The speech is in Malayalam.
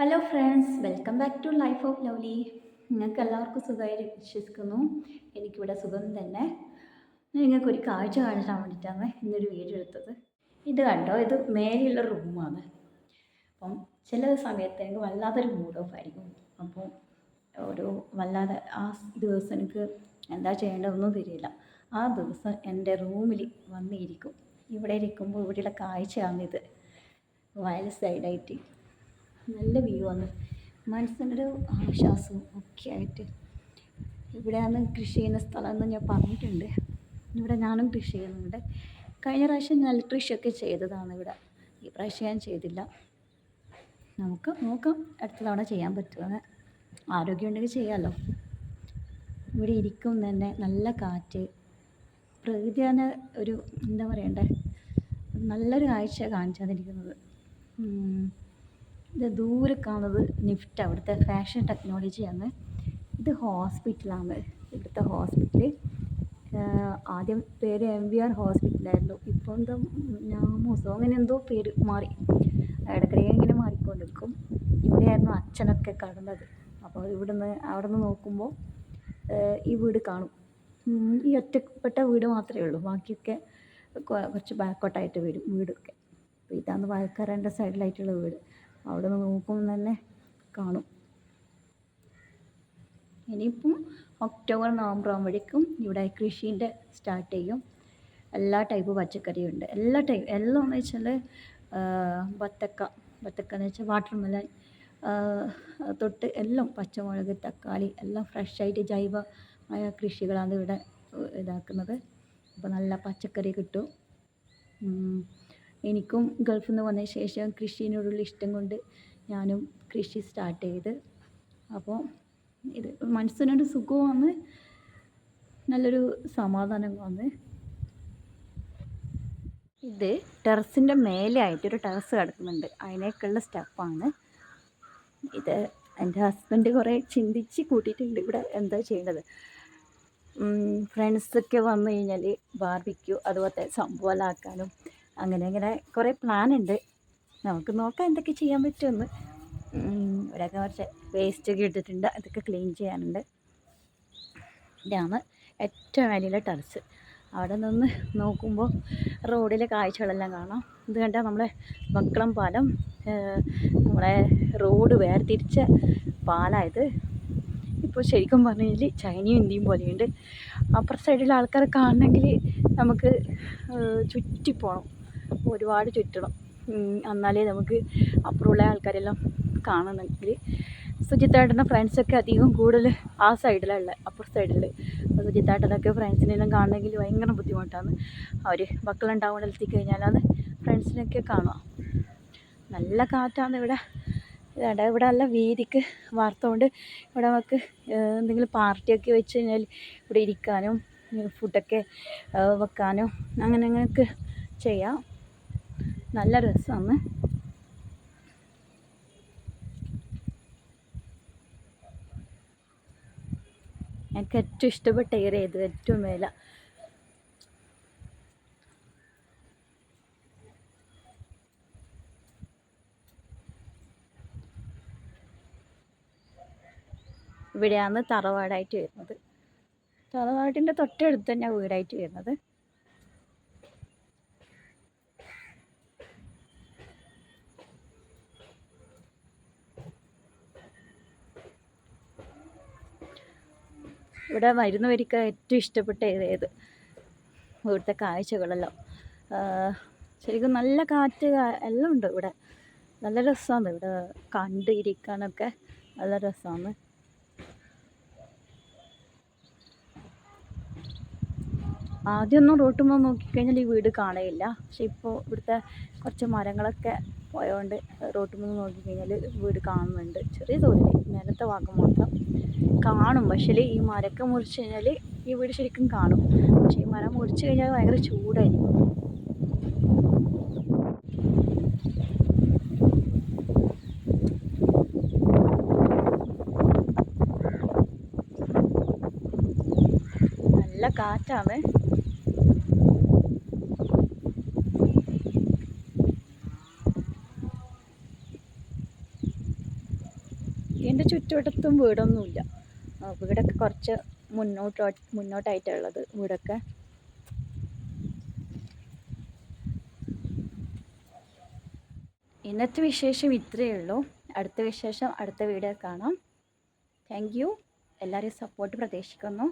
Hello friends welcome back to life of lovely നിങ്ങൾക്ക് എല്ലാവർക്കും സുഖമായി വിശ്വസിക്കുന്നു. എനിക്കിവിടെ സുഖം തന്നെ. നിങ്ങൾക്കൊരു കാഴ്ച കാണിക്കാൻ വേണ്ടിയിട്ടാണ് ഇന്നൊരു വീഡിയോ എടുത്തത്. ഇത് കണ്ടോ? ഇത് മേലെയുള്ള റൂമാണ് അപ്പം ചില സമയത്ത് എനിക്ക് വല്ലാത്തൊരു മൂഡ് ഓഫ് ആയിരിക്കും. അപ്പോൾ ഒരു വല്ലാതെ ആ ദിവസം എനിക്ക് എന്താ ചെയ്യേണ്ടതെന്നും തിരിയില്ല. ആ ദിവസം എന്റെ റൂമിൽ വന്നിരിക്കും. ഇവിടെ ഇരിക്കുമ്പോൾ ഇവിടെയുള്ള കാഴ്ചയാണിത്. വയൽ സൈഡായിട്ട് നല്ല വ്യൂ ആണ്. മനസ്സിനൊരു ആശ്വാസവും ഒക്കെ ആയിട്ട്. ഇവിടെയാണ് കൃഷി ചെയ്യുന്ന സ്ഥലം എന്ന് ഞാൻ പറഞ്ഞിട്ടുണ്ട്. ഇവിടെ ഞാനും കൃഷി ചെയ്യുന്നുണ്ട്. കഴിഞ്ഞ പ്രാവശ്യം നെൽകൃഷിയൊക്കെ ചെയ്തതാണ് ഇവിടെ. ഈ പ്രാവശ്യം ഞാൻ ചെയ്തില്ല. നമുക്ക് നോക്കാം. അടുത്ത തവണ ചെയ്യാൻ പറ്റുമെന്ന്. ആരോഗ്യമുണ്ടെങ്കിൽ ചെയ്യാമല്ലോ ഇവിടെ ഇരിക്കും തന്നെ നല്ല കാറ്റ്. പ്രകൃതി തന്നെ ഒരു എന്താ പറയണ്ടേ? നല്ലൊരു കാഴ്ച കാണിച്ചു തന്നിരിക്കുന്നത് ഇത് ദൂരെ കാണുന്നത് നിഫ്റ്റ് അവിടുത്തെ ഫാഷൻ ടെക്നോളജിയാണ് ഇത് ഹോസ്പിറ്റലാണ് ഇവിടുത്തെ ഹോസ്പിറ്റൽ ആദ്യം പേര് എം വി ആർ ഹോസ്പിറ്റലായിരുന്നു ഇപ്പോൾ എന്തോ നാമോസോ അങ്ങനെ എന്തോ പേര് മാറി. ഇടയ്ക്കിടെ ഇങ്ങനെ മാറിക്കൊണ്ടിരിക്കും. ഇവിടെയായിരുന്നു അച്ഛനൊക്കെ കടന്നത്. അപ്പോൾ ഇവിടുന്ന് അവിടെ നിന്ന് നോക്കുമ്പോൾ ഈ വീട് കാണും. ഈ ഒറ്റപ്പെട്ട വീട് മാത്രമേ ഉള്ളൂ. ബാക്കിയൊക്കെ കുറച്ച് ബാക്കോട്ടായിട്ട് വരും വീടൊക്കെ. അപ്പോൾ ഇതാണ് വയൽക്കരന്റെ സൈഡിലായിട്ടുള്ള വീട്. അവിടെ നിന്ന് നോക്കുമ്പോൾ തന്നെ കാണും. ഇനിയിപ്പം ഒക്ടോബർ നവംബർ ആകുമ്പോഴേക്കും ഇവിടെ കൃഷീന്റെ സ്റ്റാർട്ട് ചെയ്യും. എല്ലാ ടൈപ്പ് പച്ചക്കറിയും ഉണ്ട്. എല്ലാ ടൈപ്പ് എല്ലാം എന്ന് വെച്ചാൽ ബത്തക്ക ബത്തക്ക എന്ന് വെച്ചാൽ വാട്ടർ മെലൻ തൊട്ട് എല്ലാം പച്ചമുളക് തക്കാളി എല്ലാം ഫ്രഷായിട്ട് ജൈവമായ കൃഷികളാണ് ഇവിടെ ഇതാക്കുന്നത്. അപ്പോൾ നല്ല പച്ചക്കറി കിട്ടും. എനിക്കും ഗൾഫിൽ നിന്ന് വന്നതിന് ശേഷം കൃഷിയോടുള്ള ഇഷ്ടം കൊണ്ട് ഞാനും കൃഷി സ്റ്റാർട്ട് ചെയ്ത്. അപ്പോൾ ഇത് മനസ്സിനൊരു സുഖമാണ് നല്ലൊരു സമാധാനം വന്ന് ഇത് ടെറസിന്റെ മേലെ ആയിട്ടൊരു ടെറസ് കിടക്കുന്നുണ്ട്. അതിനേക്കുള്ള സ്റ്റെപ്പാണ്. ഇത് എന്റെ ഹസ്ബൻഡ് കുറേ ചിന്തിച്ച് കൂട്ടിയിട്ടുണ്ട് ഇവിടെ എന്താ ചെയ്യേണ്ടത്. ഫ്രണ്ട്സൊക്കെ വന്നു കഴിഞ്ഞാൽ ബാർബിക്യൂ അതുപോലത്തെ സംഭവമാക്കാനും അങ്ങനെ അങ്ങനെ കുറേ പ്ലാൻ ഉണ്ട്. നമുക്ക് നോക്കാം എന്തൊക്കെ ചെയ്യാൻ പറ്റുമെന്ന്. ഇവിടെയൊക്കെ കുറച്ച് വേസ്റ്റ് ഒക്കെ ഇട്ടിട്ടുണ്ട്. അതൊക്കെ ക്ലീൻ ചെയ്യാനുണ്ട്. ഇതാണ് ഏറ്റവും വലിയ ടെറസ് അവിടെ നിന്ന് നോക്കുമ്പോൾ റോഡിലെ കാഴ്ചകളെല്ലാം കാണാം. ഇത് കണ്ടാൽ നമ്മളെ മക്കളം പാലം നമ്മളെ റോഡ് വേർതിരിച്ച പാലായത്. ഇപ്പോൾ ശരിക്കും പറഞ്ഞു കഴിഞ്ഞാൽ ചൈനയും ഇന്ത്യയും പോലെയുണ്ട്. അപ്പുറ സൈഡിലെ ആൾക്കാരെ കാണണമെങ്കിൽ നമുക്ക് ഒരുപാട് ചുറ്റണം. എന്നാലേ നമുക്ക് അപ്പുറമുള്ള ആൾക്കാരെല്ലാം കാണണമെങ്കിൽ സുജിത്തേട്ടന്റെ ഫ്രണ്ട്സൊക്കെ അധികം കൂടുതൽ ആ സൈഡിലുള്ള അപ്പുറ സൈഡിൽ. സുജിത്തേട്ടനൊക്കെ ഫ്രണ്ട്സിനെല്ലാം കാണണമെങ്കിൽ ഭയങ്കര ബുദ്ധിമുട്ടാണ്. അവർ മക്കളുണ്ടാവുന്നിടത്തേക്ക് കഴിഞ്ഞാലാണ് ഫ്രണ്ട്സിനൊക്കെ കാണുക. നല്ല കാറ്റാണ് ഇവിടെ. ഇവിടെ ഇവിടെ നല്ല വീതിക്ക് വാർത്തകൊണ്ട് ഇവിടെ നമുക്ക് എന്തെങ്കിലും പാർട്ടിയൊക്കെ വെച്ച് കഴിഞ്ഞാൽ ഇവിടെ ഇരിക്കാനും ഫുഡൊക്കെ വെക്കാനും അങ്ങനെ അങ്ങനെയൊക്കെ ചെയ്യാം. നല്ല രസമാണ്. എനിക്ക് ഏറ്റവും ഇഷ്ടപ്പെട്ട ഏരിയ ഇത് ഏറ്റവും മേല. ഇവിടെയാണ് തറവാടായിട്ട് വരുന്നത്. തറവാടിന്റെ തൊട്ടടുത്ത് തന്നെ വീടായിട്ട് വരുന്നത്. ഇവിടെ മരുന്ന് വരുന്നവർക്ക് ഏറ്റവും ഇഷ്ടപ്പെട്ട ഏത് ഇവിടുത്തെ കാഴ്ചകളെല്ലാം. ശരിക്കും നല്ല കാറ്റ് എല്ലാം ഉണ്ട് ഇവിടെ. നല്ല രസമാണ് ഇവിടെ കണ്ടിരിക്കാനൊക്കെ നല്ല രസമാണ്. ആദ്യമൊന്നും റോട്ടുമ്പോൾ നോക്കിക്കഴിഞ്ഞാൽ ഈ വീട് കാണയില്ല. പക്ഷെ ഇപ്പോൾ ഇവിടുത്തെ കുറച്ച് മരങ്ങളൊക്കെ പോയതുകൊണ്ട് റോട്ടുമ്പോൾ നോക്കിക്കഴിഞ്ഞാൽ വീട് കാണുന്നുണ്ട്. ചെറിയ തോതിൽ നേരത്തെ വാക്ക് മാത്രം. കാണും. പക്ഷേ ഈ മരമൊക്കെ മുറിച്ച് കഴിഞ്ഞാൽ ഈ വീട് ശരിക്കും കാണും. പക്ഷേ ഈ മരം മുറിച്ച് കഴിഞ്ഞാൽ ഭയങ്കര ചൂടായിരിക്കും. നല്ല കാറ്റാണ്. ചുറ്റുവട്ടത്തും വീടൊന്നുമില്ല. വീടൊക്കെ കുറച്ച് മുന്നോട്ട് മുന്നോട്ടായിട്ടുള്ളത് വീടൊക്കെ. ഇന്നത്തെ വിശേഷം ഇത്രയേ ഉള്ളൂ. അടുത്ത വിശേഷം അടുത്ത വീഡിയോ കാണാം. താങ്ക് യു എല്ലാവരെയും സപ്പോർട്ട് പ്രതീക്ഷിക്കുന്നു.